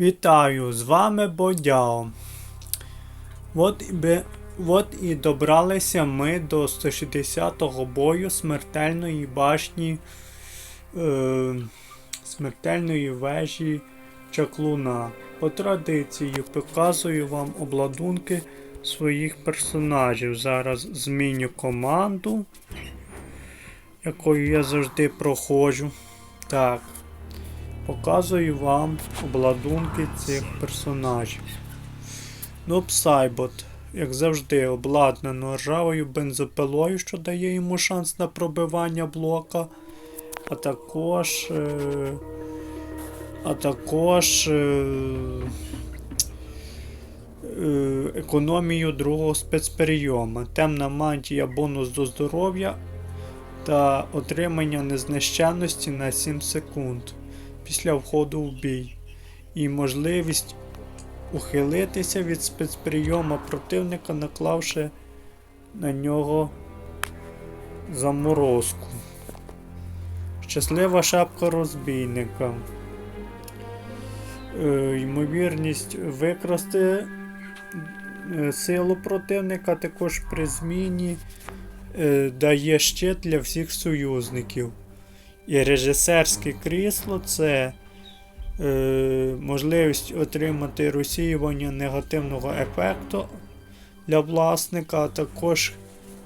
Вітаю, з вами Бодяо. От і, от і добралися ми до 160-го бою смертельної башні е, смертельної вежі Чаклуна. По традиції показую вам обладунки своїх персонажів. Зараз зміню команду, якою я завжди проходжу. Так. Показую вам обладунки цих персонажів. Ну, Псайбот, як завжди, обладнано ржавою бензопилою, що дає йому шанс на пробивання блока. А також. Е, а також. Е, е, економію другого спецперейома. Темна мантія, бонус до здоров'я та отримання незнищенності на 7 секунд після входу в бій, і можливість ухилитися від спецприйома противника, наклавши на нього заморозку. Щаслива шапка розбійника. Е, ймовірність викрасти е, силу противника також при зміні е, дає щит для всіх союзників. І режисерське крісло це е, можливість отримати розсіювання негативного ефекту для власника, а також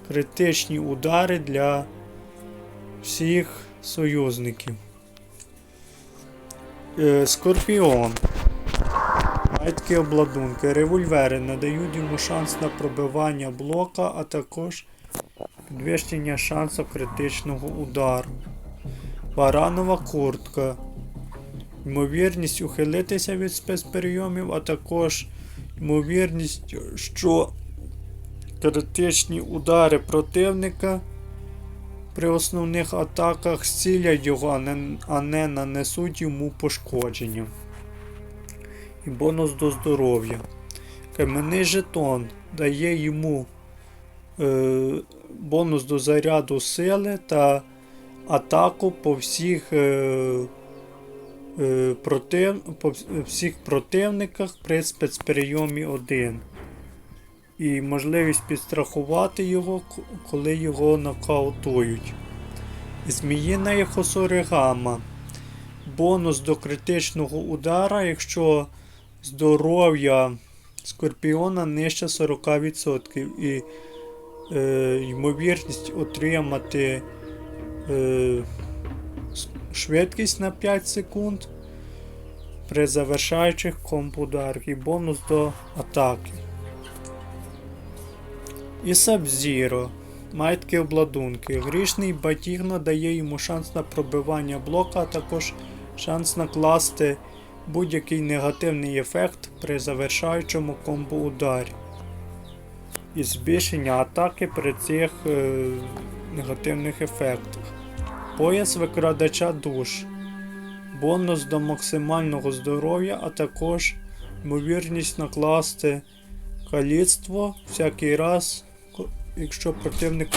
критичні удари для всіх союзників. Е, Скорпіон. Має обладунки. Револьвери надають йому шанс на пробивання блока, а також підвищення шансу критичного удару. Баранова куртка. Ймовірність ухилитися від спецперейомів, а також ймовірність, що критичні удари противника при основних атаках зцілять його, а не нанесуть йому пошкодження. І бонус до здоров'я. Кам'яний жетон дає йому е, бонус до заряду сили та атаку по всіх е, е, против, по всіх противниках при спецперейомі 1. І можливість підстрахувати його, коли його нокаутують. Зміїна Хосоригама. Бонус до критичного удара, якщо здоров'я Скорпіона нижче 40% і е, ймовірність отримати е, швидкість на 5 секунд при завершаючих компударах і бонус до атаки. І Сабзіро. Має такі обладунки. Грішний батіг надає йому шанс на пробивання блока, а також шанс накласти будь-який негативний ефект при завершаючому комбо ударі. І збільшення атаки при цих е, негативних ефектах. Пояс викрадача душ. Бонус до максимального здоров'я, а також ймовірність накласти каліцтво всякий раз, якщо противник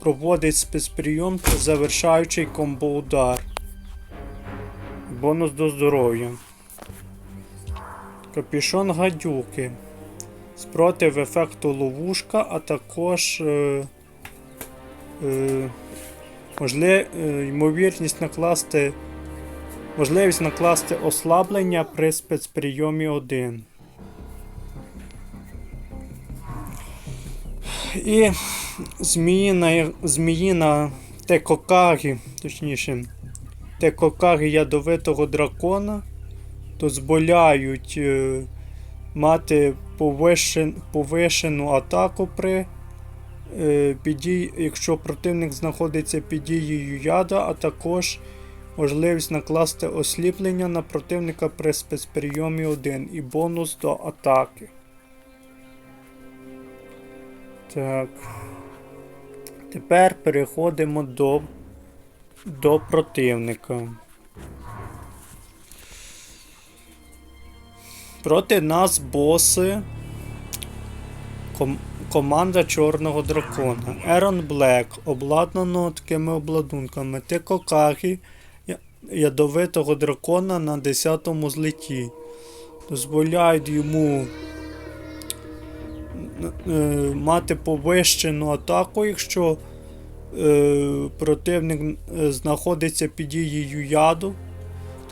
проводить спецприйом та завершаючий комбо-удар. Бонус до здоров'я. Капішон гадюки. Спротив ефекту ловушка, а також е, е, можли, е, ймовірність накласти можливість накласти ослаблення при спецприйомі 1. І зміїна, зміїна Текокагі, точніше, Текокагі ядовитого дракона дозволяють е, мати повишен, повишену атаку при під дій- якщо противник знаходиться під дією яда, а також можливість накласти осліплення на противника при спецприйомі 1 і бонус до атаки. Так. Тепер переходимо до, до противника. Проти нас боси. Команда Чорного дракона. Ерон Блек, обладнано такими обладунками. Тикокагі, я- ядовитого дракона на 10 злеті. Дозволяють йому е, мати повищену атаку, якщо е, противник е, знаходиться під дією яду.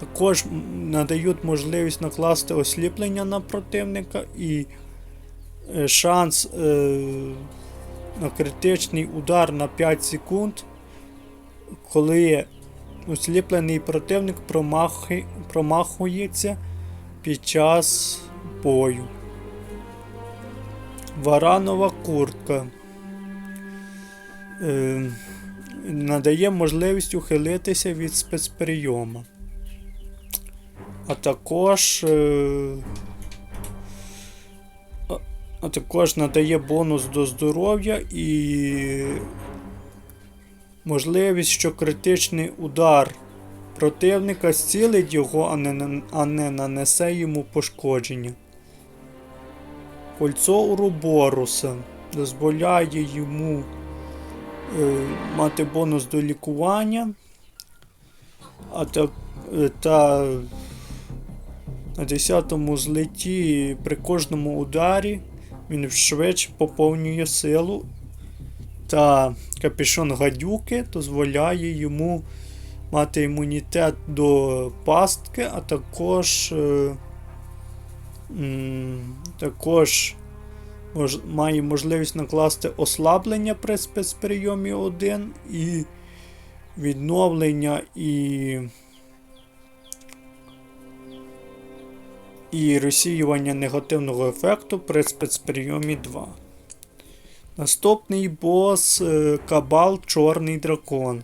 Також надають можливість накласти осліплення на противника і шанс е, на критичний удар на 5 секунд, коли осліплений противник промахується під час бою. Варанова куртка. Е, надає можливість ухилитися від спецприйома. А також. А- також надає бонус до здоров'я і можливість, що критичний удар противника зцілить його, а не, а не нанесе йому пошкодження. Кольцо Уроборуса дозволяє йому е, мати бонус до лікування. А та, е, та на 10-му злеті при кожному ударі він швидше поповнює силу. Та капюшон гадюки дозволяє йому мати імунітет до пастки, а також, е, також мож, має можливість накласти ослаблення при спецприйомі 1 і відновлення і і розсіювання негативного ефекту при спецприйомі 2. Наступний бос е, Кабал Чорний дракон.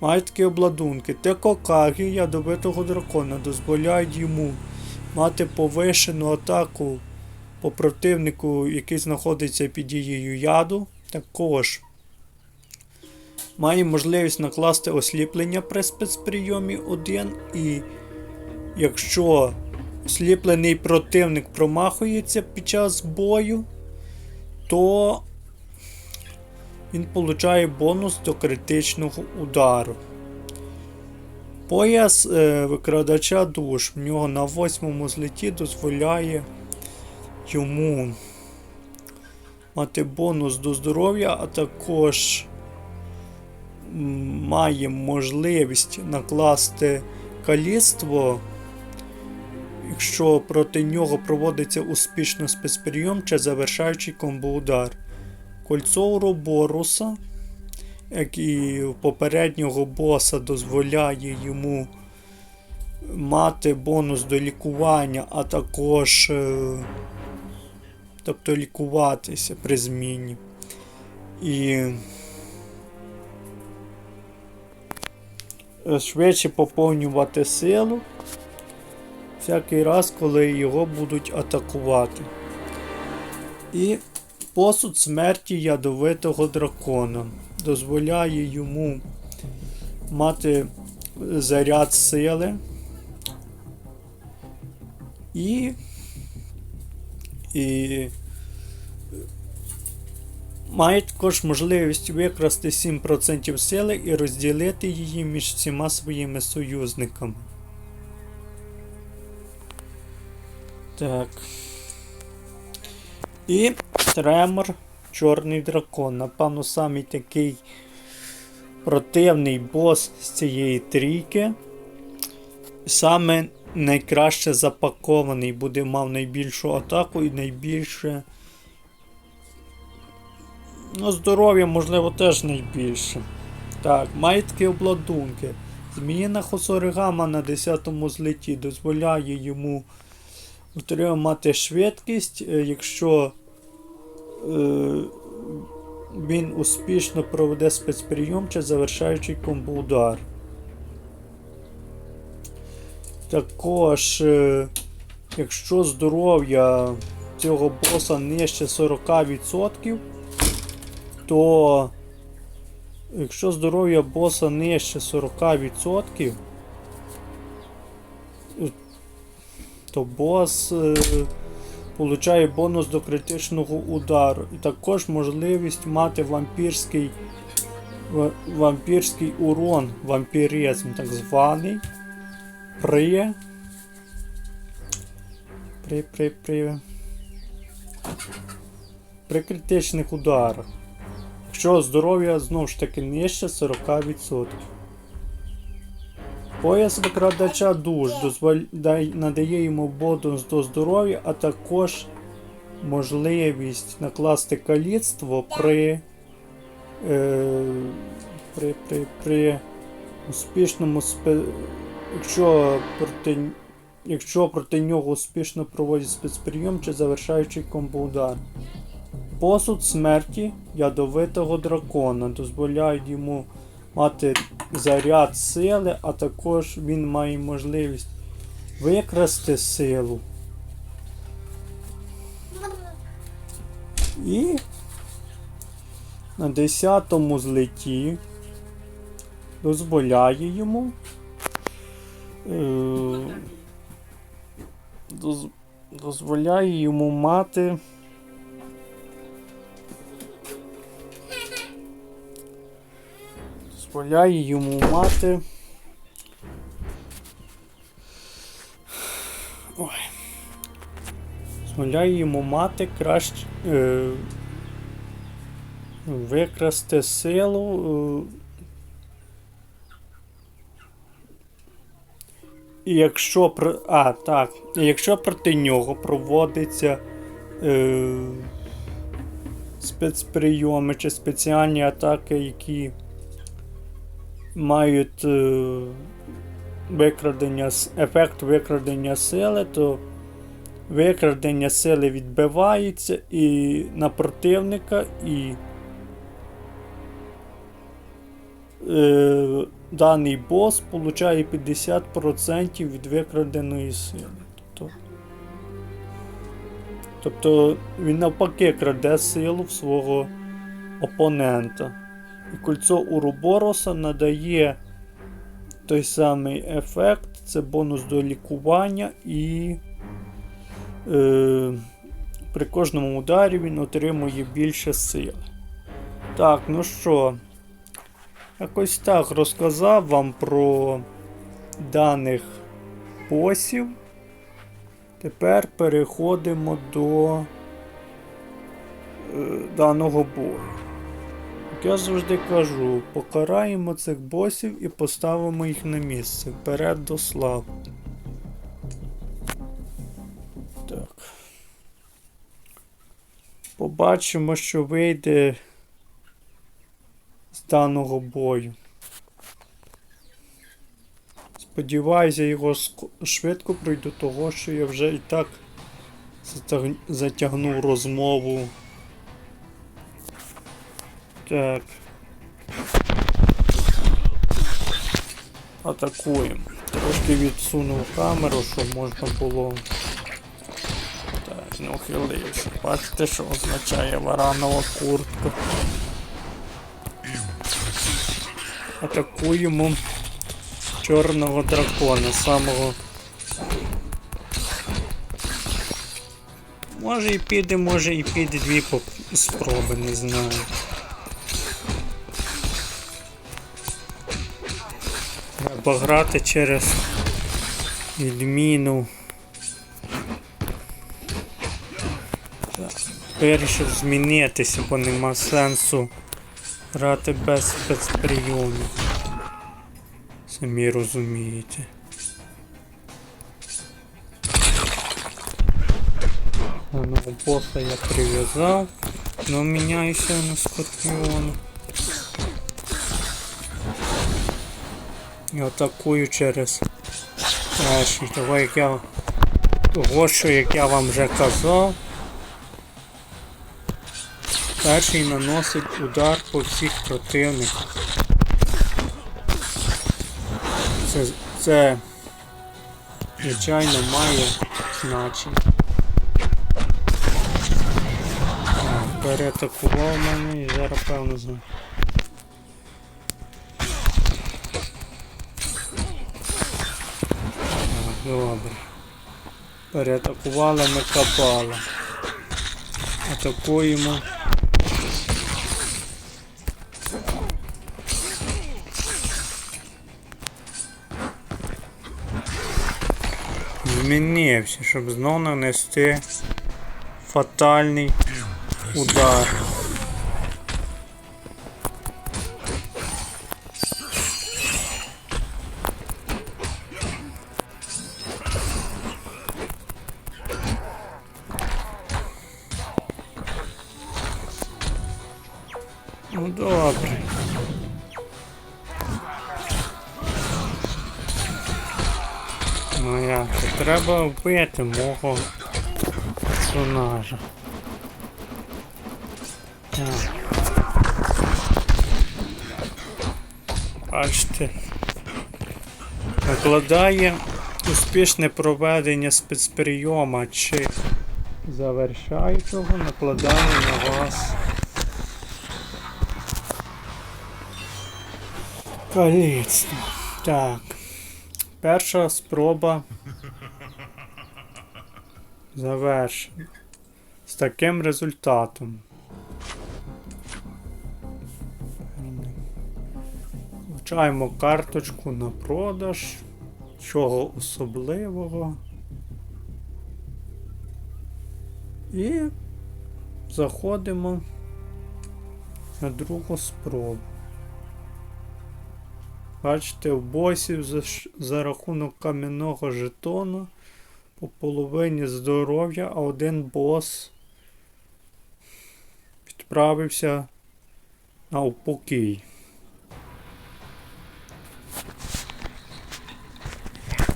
Має такі обладунки. Текокагі ядовитого дракона дозволяють йому мати повишену атаку по противнику, який знаходиться під дією яду. Також має можливість накласти осліплення при спецприйомі 1 і якщо сліплений противник промахується під час бою, то він получає бонус до критичного удару. Пояс е, викрадача душ в нього на восьмому злеті дозволяє йому мати бонус до здоров'я, а також має можливість накласти каліцтво якщо проти нього проводиться успішно спецприйом чи завершаючий комбоудар. Кольцо Уроборуса, як і попереднього боса, дозволяє йому мати бонус до лікування, а також е, тобто лікуватися при зміні. І е, швидше поповнювати силу всякий раз, коли його будуть атакувати. І посуд смерті ядовитого дракона дозволяє йому мати заряд сили і, і має також можливість викрасти 7% сили і розділити її між всіма своїми союзниками. Так. І тремор Чорний дракон. Напевно, самий такий противний бос з цієї трійки. Саме найкраще запакований буде мав найбільшу атаку і найбільше. Ну, здоров'я, можливо, теж найбільше. Так, має такі обладунки. Зміїна Хосоригама на 10 злеті дозволяє йому отримати швидкість, е, якщо е, він успішно проведе спецприйом чи завершаючий комбоудар. Також, е, якщо здоров'я цього боса нижче 40%, то якщо здоров'я боса нижче 40%, то бос е, получає бонус до критичного удару. І також можливість мати вампірський, ва- вампірський урон, вампіризм так званий. при. При, при, при. При критичних ударах. Якщо здоров'я знову ж таки нижче 40%. Пояс викрадача душ надає йому бонус до здоров'я, а також можливість накласти каліцтво при, е, при, при, при успішному спе... якщо проти, якщо проти нього успішно проводять спецприйом чи завершаючий комбо-удар. Посуд смерті ядовитого дракона дозволяє йому мати заряд сили, а також він має можливість викрасти силу. І на 10 злеті дозволяє йому е, дозволяє йому мати дозволяє йому мати. Ой. Дозволяє йому мати краще е, викрасти силу. Е, і якщо про. А, так. Якщо проти нього проводиться е, спецприйоми чи спеціальні атаки, які мають е, викрадення, ефект викрадення сили, то викрадення сили відбивається і на противника, і е, даний бос получає 50% від викраденої сили. Тобто, тобто він навпаки краде силу в свого опонента. І кольцо Урубороса надає той самий ефект, це бонус до лікування, і е, при кожному ударі він отримує більше сили. Так, ну що, якось так розказав вам про даних босів. Тепер переходимо до е, даного бою. Як я завжди кажу, покараємо цих босів і поставимо їх на місце. Вперед до слав. Так. Побачимо, що вийде з даного бою. Сподіваюся, його швидко пройду, того, що я вже і так затягнув розмову. Так. Атакуємо. Трошки відсунув камеру, щоб можна було. Так, не ухилився. Бачите, що означає варанова куртка. Атакуємо чорного дракона, самого. Може і піде, може і піде дві спроби, не знаю. Треба грати через відміну. Вирішив змінитися, бо нема сенсу грати без спецприйомів. Самі розумієте. Одного боса я прив'язав, но міняюся на скорпіона. І атакую через перший. Того, як я. Того, що як я вам вже казав. Перший наносить удар по всіх противниках. Це, це звичайно має значення. Так, Переатакував мене і зараз певно знаю. Добре. Переатакували ми кабала. Атакуємо. змінився, щоб знову нанести фатальний удар. Добре. Ну як, треба вбити мого персонажа. Так. Бачите. Накладає успішне проведення спецприйома чи завершаючого накладає на вас каліцтво. Так. Перша спроба завершена. З таким результатом. Включаємо карточку на продаж. Чого особливого. І заходимо на другу спробу. Бачите, в босів за, за рахунок кам'яного жетону по половині здоров'я, а один бос відправився на упокій.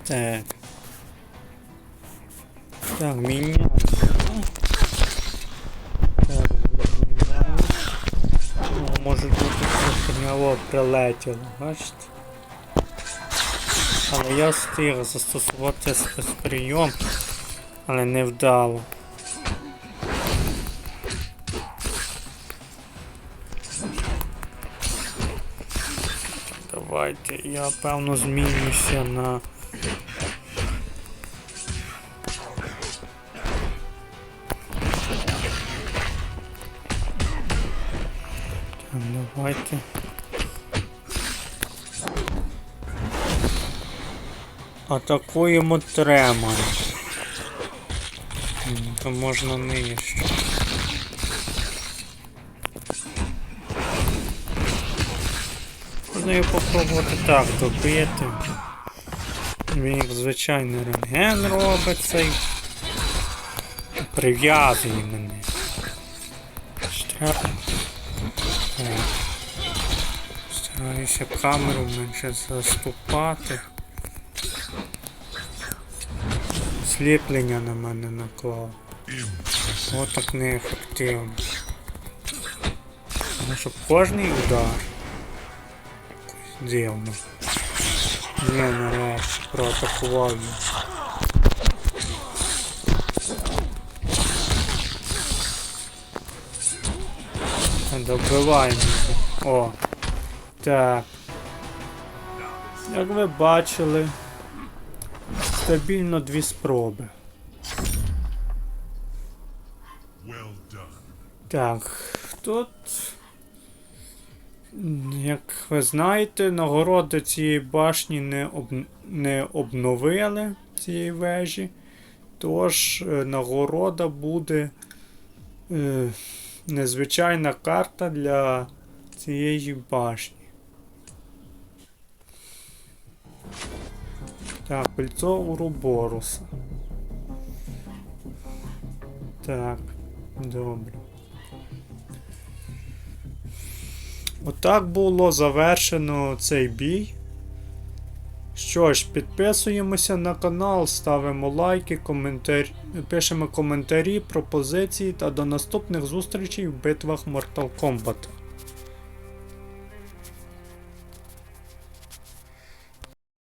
Так. Так, міняємо. Так, міняємо. Може бути нього прилетіло, бачите? Але я встиг застосувати спецприйом, але не вдало. Давайте, я певно змінюся на. Атакуємо тремор. То можна нижче. Можна його попробувати так добити. Він як звичайний рентген робить цей. Прив'язує мене. Стараюся камеру менше заступати. Сліплення на мене наклав. Отак неефективно. Ну, щоб кожний удар. Дивно. Ні, нарешті проатакував. Добиваємо. О. Так. Як ви бачили, стабільно дві спроби. Well. Так, тут, як ви знаєте, нагороди цієї башні не, об... не обновили цієї вежі. Тож е, нагорода буде е, незвичайна карта для цієї башні. Так, кольцо Уруборуса. Так, добре. Отак було завершено цей бій. Що ж, підписуємося на канал, ставимо лайки, коментар... пишемо коментарі, пропозиції та до наступних зустрічей в битвах Mortal Kombat.